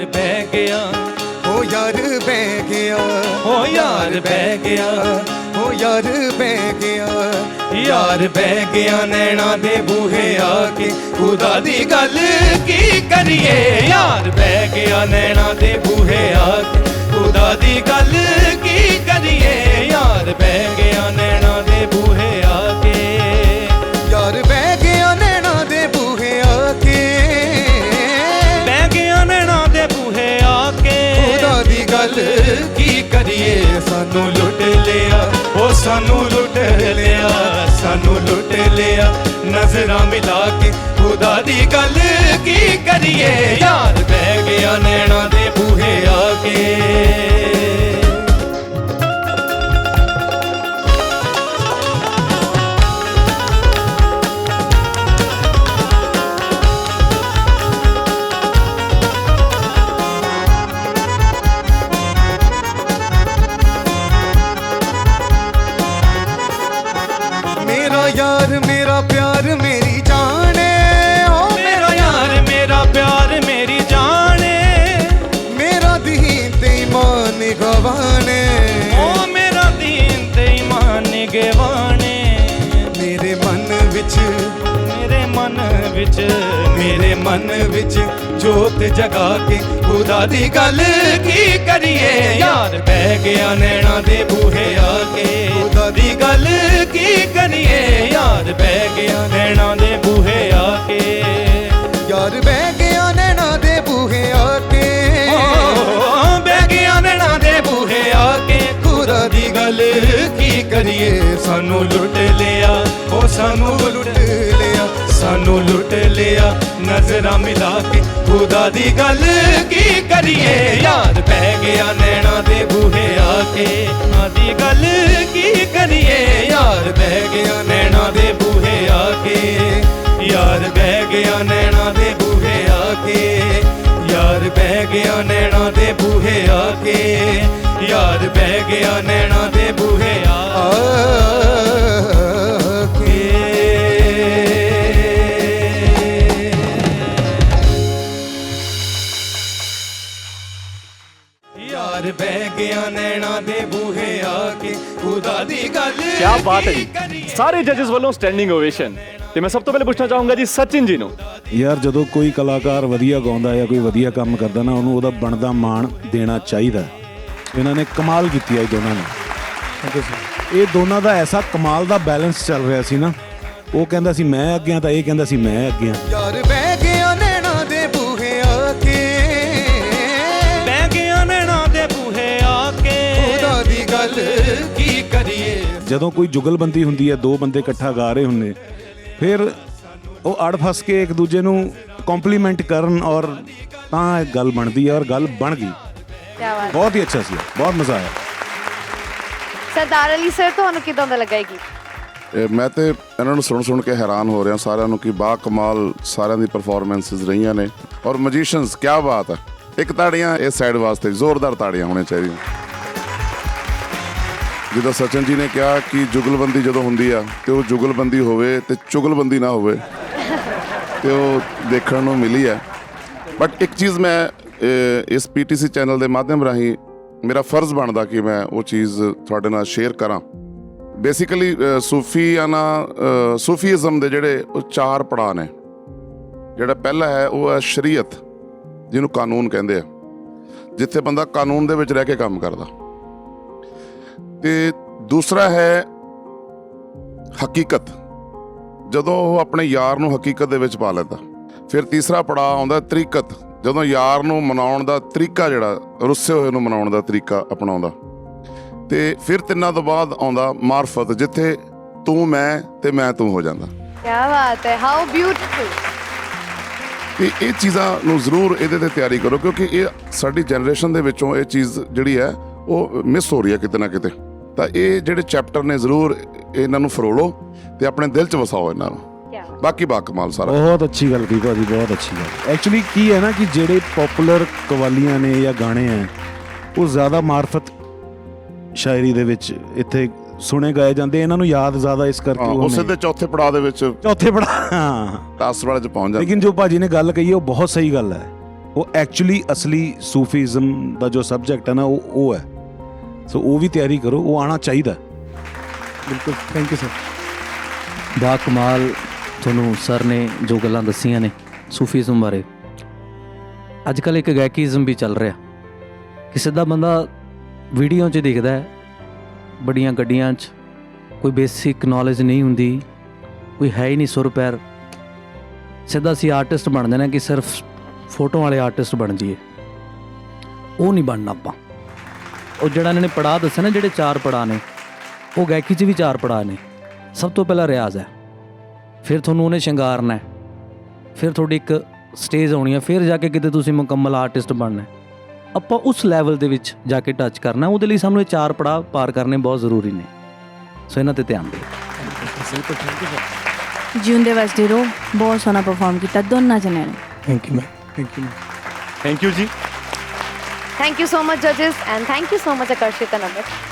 ਯਾਰ ਬਹਿ ਗਿਆ। ਹੋ ਯਾਰ ਬਹਿ ਗਿਆ। ਹੋ ਯਾਰ ਬਹਿ ਗਿਆ। ਹੋ ਯਾਰ ਬਹਿ ਗਿਆ। ਯਾਰ ਬਹਿ ਗਿਆ ਨੈਣਾ ਦੇ ਬੂਹੇ ਆ ਕੇ। ਖੁਦਾ ਦੀ ਗੱਲ ਕੀ ਕਰੀਏ? ਯਾਰ ਬਹਿ ਗਿਆ ਨੈਣਾ ਦੇ ਬੂਹੇ ਆ ਕੇ। ਖੁਦਾ ਦੀ ਗੱਲ ਕੀ ਕਰੀਏ? ਯਾਰ ਬਹਿ ਗਿਆ ਨੈਣਾ ਦੇ ਬੂਹੇ ਲਿਆ। ਉਹ ਸਾਨੂੰ ਲੁੱਟ ਲਿਆ, ਸਾਨੂੰ ਲੁੱਟ ਲਿਆ। ਨਜ਼ਰਾਂ ਮਿਲਾ ਕੇ ਖੁਦਾ ਦੀ ਗੱਲ ਕੀ ਕਰੀਏ? ਯਾਰ ਬਹਿ ਗਿਆ ਨੈਣਾ ਦੇ ਬੂਹੇ ਆ ਕੇ। ਯਾਰ ਮੇਰਾ ਪਿਆਰ ਮੇਰੀ ਜਾਣੇ ਓ ਮੇਰਾ ਯਾਰ ਮੇਰਾ ਪਿਆਰ ਮੇਰੀ ਜਾਣੇ ਮੇਰਾ ਦੀਨ ਤੇ ਇਮਾਨ ਗਵਾਣੇ ਓ ਮੇਰਾ ਦੀਨ ਤੇ ਇਮਾਨ ਗਵਾਣੇ ਮੇਰੇ ਮਨ ਵਿੱਚ ਮੇਰੇ ਮਨ ਵਿੱਚ ਮੇਰੇ ਮਨ ਵਿੱਚ ਜੋਤ ਜਗਾ ਕੇ ਖੁਦਾ ਦੀ ਗੱਲ ਕੀ ਕਰੀਏ? ਯਾਰ ਬਹਿ ਗਿਆ ਨੈਣਾ ਦੇ ਬੂਹੇ ਆ ਕੇ। ਸਾਨੂੰ ਲੁੱਟ ਲਿਆ ਉਹ ਸਾਨੂੰ ਲੁੱਟ ਲਿਆ, ਸਾਨੂੰ ਲੁੱਟ ਲਿਆ। ਨਜ਼ਰਾਂ ਮਿਲਾ ਕੇ ਖੁਦਾ ਦੀ ਗੱਲ ਕੀ ਕਰੀਏ? ਯਾਦ ਪੈ ਗਿਆ ਨੈਣਾ ਦੇ ਬੂਹੇ ਆ ਕੇ। ਨਾ ਗੱਲ ਕੀ ਕਰੀਏ? ਯਾਦ ਪੈ ਗਿਆ ਨੈਣਾ ਦੇ ਬੂਹੇ ਆ ਕੇ। ਯਾਰ ਪੈ ਗਿਆ ਨੈਣਾ ਦੇ ਬੂਹੇ ਆ ਕੇ। ਯਾਰ ਪੈ ਗਿਆ ਨੈਣਾ ਦੇ ਬੂਹੇ ਆ ਕੇ। ਯਾਰ ਪੈ ਗਿਆ ਨੈਣਾ ਦੇ ਬੂਹੇ ਆ ਕੇ ਖੁਦਾ ਦੀ ਗੱਲ ਕੀ ਬਾਤ ਹੈ ਜੀ। ਸਾਰੇ ਜੱਜਸ ਵੱਲੋਂ ਸਟੈਂਡਿੰਗ ਓਵੇਸ਼ਨ ਤੇ ਮੈਂ ਸਭ ਤੋਂ ਪਹਿਲੇ ਪੁੱਛਣਾ ਚਾਹੂੰਗਾ ਜੀ ਸਚਿਨ ਜੀ ਨੂੰ। ਯਾਰ ਜਦੋਂ ਕੋਈ ਕਲਾਕਾਰ ਵਧੀਆ ਗਾਉਂਦਾ ਜਾਂ ਕੋਈ ਵਧੀਆ ਕੰਮ ਕਰਦਾ ਨਾ ਉਹਨੂੰ ਉਹਦਾ ਬਣਦਾ ਮਾਣ ਦੇਣਾ ਚਾਹੀਦਾ। ਇਹਨਾਂ ਨੇ ਕਮਾਲ ਕੀਤੀ ਹੈ ਦੋਨਾਂ ਨੇ। ਇਹ ਦੋਨਾਂ ਦਾ ਐਸਾ ਕਮਾਲ ਦਾ ਬੈਲੈਂਸ ਚੱਲ ਰਿਹਾ ਸੀ ਨਾ। ਉਹ ਕਹਿੰਦਾ ਸੀ ਮੈਂ ਅੱਗੇ ਆ ਤਾਂ ਇਹ ਕਹਿੰਦਾ ਸੀ ਮੈਂ ਅੱਗੇ ਆ। ਯਾਰ ਬਹਿ ਜਦੋਂ ਕੋਈ ਜੁਗਲਬੰਦੀ ਹੁੰਦੀ ਹੈ ਦੋ ਬੰਦੇ ਇਕੱਠਾ ਗਾ ਰਹੇ ਹੁੰਦੇ ਫਿਰ ਉਹ ਅੜ ਫਸ ਕੇ ਇੱਕ ਦੂਜੇ ਨੂੰ ਕੰਪਲੀਮੈਂਟ ਕਰਨ ਔਰ ਤਾਂ ਇਹ ਗੱਲ ਬਣਦੀ ਹੈ ਔਰ ਗੱਲ ਬਣ ਗਈ। ਬਹੁਤ ਹੀ ਅੱਛਾ ਸੀ ਬਹੁਤ ਮਜ਼ਾ ਆਇਆ। ਸਰਦਾਰ ਅਲੀ ਸਰ ਤੁਹਾਨੂੰ ਕਿਦਾਂ ਦਾ ਲੱਗਾ ਇਹ ਗੀਤ? ਇਹ ਮੈਂ ਤੇ ਇਹਨਾਂ ਨੂੰ ਸੁਣ ਸੁਣ ਕੇ ਹੈਰਾਨ ਹੋ ਰਿਹਾ ਸਾਰਿਆਂ ਨੂੰ ਕਿ ਬਾ ਕਮਾਲ ਸਾਰਿਆਂ ਦੀ ਪਰਫਾਰਮੈਂਸਸ ਰਹੀਆਂ ਨੇ। ਔਰ ਮੈਜੀਸ਼ੀਅਨਸ ਕੀ ਬਾਤ ਹੈ। ਇੱਕ ਤਾੜੀਆਂ ਇਸ ਸਾਈਡ ਵਾਸਤੇ ਜ਼ੋਰਦਾਰ ਤਾੜੀਆਂ ਹੋਣੀਆਂ ਚਾਹੀਦੀਆਂ। ਜਿੱਦਾਂ ਸਚਨ ਜੀ ਨੇ ਕਿਹਾ ਕਿ ਜੁਗਲਬੰਦੀ ਜਦੋਂ ਹੁੰਦੀ ਆ ਤੇ ਉਹ ਜੁਗਲਬੰਦੀ ਹੋਵੇ ਤੇ ਚੁਗਲਬੰਦੀ ਨਾ ਹੋਵੇ ਤੇ ਉਹ ਦੇਖਣ ਨੂੰ ਮਿਲੀ ਹੈ ਬਟ ਇੱਕ ਚੀਜ਼ ਮੈਂ ਅਹ, ਇਸ ਪੀਟੀਸੀ ਚੈਨਲ ਦੇ ਮਾਧਿਅਮ ਰਾਹੀਂ ਮੇਰਾ ਫਰਜ਼ ਬਣਦਾ ਕਿ ਮੈਂ ਉਹ ਚੀਜ਼ ਤੁਹਾਡੇ ਨਾਲ ਸ਼ੇਅਰ ਕਰਾਂ। ਬੇਸਿਕਲੀ ਸੂਫੀਆਨਾ ਅਹ, ਸੂਫੀਜ਼ਮ ਦੇ ਜਿਹੜੇ ਉਹ ਚਾਰ ਪੜਾਅ ਨੇ। ਜਿਹੜਾ ਪਹਿਲਾ ਹੈ ਉਹ ਹੈ ਸ਼ਰੀਅਤ ਜਿਹਨੂੰ ਕਾਨੂੰਨ ਕਹਿੰਦੇ ਆ। ਜਿੱਥੇ ਬੰਦਾ ਕਾਨੂੰਨ ਦੇ ਵਿੱਚ ਰਹਿ ਕੇ ਕੰਮ ਕਰਦਾ। ਤੇ ਦੂਸਰਾ ਹੈ ਹਕੀਕਤ। ਜਦੋਂ ਉਹ ਆਪਣੇ ਯਾਰ ਨੂੰ ਹਕੀਕਤ ਦੇ ਵਿੱਚ ਪਾ ਲੈਂਦਾ। ਫਿਰ ਤੀਸਰਾ ਪੜਾਅ ਆਉਂਦਾ ਤਰੀਕਤ। ਜਦੋਂ ਯਾਰ ਨੂੰ ਮਨਾਉਣ ਦਾ ਤਰੀਕਾ ਜਿਹੜਾ ਰੁੱਸੇ ਹੋਏ ਨੂੰ ਮਨਾਉਣ ਦਾ ਤਰੀਕਾ ਅਪਣਾਉਂਦਾ। ਤੇ ਫਿਰ ਤਿੰਨਾਂ ਤੋਂ ਬਾਅਦ ਆਉਂਦਾ ਮਾਰਫਤ ਜਿੱਥੇ ਤੂੰ ਮੈਂ ਤੇ ਮੈਂ ਤੂੰ ਹੋ ਜਾਂਦਾ। ਕੀ ਬਾਤ ਹੈ ਹਾਊ ਬਿਊਟੀਫੁਲ ਤੇ ਇਹ ਚੀਜ਼ਾਂ ਨੂੰ ਜ਼ਰੂਰ ਇਹਦੇ ਤੇ ਤਿਆਰੀ ਕਰੋ ਕਿਉਂਕਿ ਇਹ ਸਾਡੀ ਜਨਰੇਸ਼ਨ ਦੇ ਵਿੱਚੋਂ ਇਹ ਚੀਜ਼ ਜਿਹੜੀ ਹੈ ਉਹ ਮਿਸ ਹੋ ਰਹੀ ਹੈ ਕਿਤੇ ਨਾ ਕਿਤੇ। ਤਾਂ ਇਹ ਜਿਹੜੇ ਚੈਪਟਰ ਨੇ ਜ਼ਰੂਰ ਇਹਨਾਂ ਨੂੰ ਫਰੋਲੋ ਤੇ ਆਪਣੇ ਦਿਲ 'ਚ ਵਸਾਓ ਇਹਨਾਂ ਨੂੰ। ਬਾਕੀ ਬਾ ਕਮਾਲ ਸਾਰਾ। ਬਹੁਤ ਅੱਛੀ ਗੱਲ ਕੀਤੀ ਭਾਜੀ ਬਹੁਤ ਅੱਛੀ ਗੱਲ। ਐਕਚੁਅਲੀ ਕੀ ਹੈ ਨਾ ਕਿ ਜਿਹੜੇ ਪਪੂਲਰ ਕਵਾਲੀਆਂ ਨੇ ਜਾਂ ਗਾਣੇ ਆ ਉਹ ਜ਼ਿਆਦਾ ਮਾਰਫਤ ਸ਼ਾਇਰੀ ਦੇ ਵਿੱਚ ਇੱਥੇ ਸੁਣੇ ਗਾਏ ਜਾਂਦੇ ਇਹਨਾਂ ਨੂੰ ਯਾਦ ਜ਼ਿਆਦਾ ਇਸ ਕਰਕੇ ਉਹ ਉਸੇ। ਦੇ ਚੌਥੇ ਪੜਾਅ ਦੇ ਵਿੱਚ ਚੌਥੇ ਪੜਾ ਹਾਂ। ਟਾਸ ਵਾਲੇ 'ਚ ਪਹੁੰਚ ਜਾਂਦੇ। ਲੇਕਿਨ ਜੋ ਭਾਜੀ ਨੇ ਗੱਲ ਕਹੀ ਹੈ ਉਹ ਬਹੁਤ ਸਹੀ ਗੱਲ ਹੈ। ਉਹ ਐਕਚੁਅਲੀ ਅਸਲੀ ਸੂਫੀਜ਼ਮ ਦਾ ਜੋ ਸਬਜੈਕਟ ਹੈ ਨਾ ਉਹ ਉਹ ਹੈ। ਸੋ ਉਹ ਵੀ ਤਿਆਰੀ ਕਰੋ ਉਹ ਆਣਾ ਚਾਹੀਦਾ। ਬਿਲਕੁਲ ਥੈਂਕ ਯੂ ਸਰ ਬਾ ਕਮਾਲ ਤੁਹਾਨੂੰ ਸਰ ਨੇ ਜੋ ਗੱਲਾਂ ਦੱਸੀਆਂ ਨੇ ਸੂਫੀਜ਼ਮ ਬਾਰੇ। ਅੱਜ ਕੱਲ ਇੱਕ ਗਾਇਕੀਜ਼ਮ ਵੀ ਚੱਲ ਰਿਹਾ। ਕਿਸੇ ਦਾ ਬੰਦਾ ਵੀਡੀਓ 'ਚ ਦਿਖਦਾ ਹੈ ਬੜੀਆਂ ਗੱਡੀਆਂ 'ਚ। ਕੋਈ ਬੇਸਿਕ ਨੌਲੇਜ ਨਹੀਂ ਹੁੰਦੀ ਕੋਈ ਹੈ ਹੀ ਨਹੀਂ ਸੁਰ ਪੈਰ। ਸਿੱਧਾ ਅਸੀਂ ਆਰਟਿਸਟ ਬਣ ਜਾਣਾ ਕਿ ਸਿਰਫ ਫੋਟੋ ਵਾਲੇ ਆਰਟਿਸਟ ਬਣ ਜਾਈਏ। ਉਹ ਨਹੀਂ ਬਣਨਾ ਆਪਾਂ। ਉਹ ਜਿਹੜਾ ਇਹਨਾਂ ਨੇ ਪੜਾਅ ਦੱਸਿਆ ਨਾ ਜਿਹੜੇ ਚਾਰ ਪੜਾਅ ਨੇ ਉਹ ਗਾਇਕੀ 'ਚ ਵੀ ਚਾਰ ਪੜਾਅ ਨੇ। ਸਭ ਤੋਂ ਪਹਿਲਾਂ ਰਿਆਜ਼ ਹੈ। ਫਿਰ ਤੁਹਾਨੂੰ ਉਹਨੇ ਸ਼ਿੰਗਾਰਨਾ ਹੈ। ਫਿਰ ਤੁਹਾਡੀ ਇੱਕ ਸਟੇਜ ਆਉਣੀ ਹੈ। ਫਿਰ ਜਾ ਕੇ ਕਿਤੇ ਤੁਸੀਂ ਮੁਕੰਮਲ ਆਰਟਿਸਟ ਬਣਨਾ ਹੈ। ਆਪਾਂ ਉਸ ਲੈਵਲ ਦੇ ਵਿੱਚ ਜਾ ਕੇ ਟੱਚ ਕਰਨਾ। ਉਹਦੇ ਲਈ ਸਾਨੂੰ ਇਹ ਚਾਰ ਪੜਾਅ ਪਾਰ ਕਰਨੇ ਬਹੁਤ ਜ਼ਰੂਰੀ ਨੇ। ਸੋ ਇਹਨਾਂ ਤੇ ਧਿਆਨ ਦਿਓ। ਜਿਉਂਦੇ ਵਸਦੇ ਰਹੋ ਬਹੁਤ ਸੋਹਣਾ ਪਰਫਾਰਮ ਕੀਤਾ ਦੋਨਾਂ ਜਣਿਆਂ ਨੇ। ਥੈਂਕ ਯੂ ਮੈਂ ਥੈਂਕ ਯੂ ਥੈਂਕ ਯੂ ਜੀ। Thank you so much, judges, and thank you so much, Akarshit and Amit.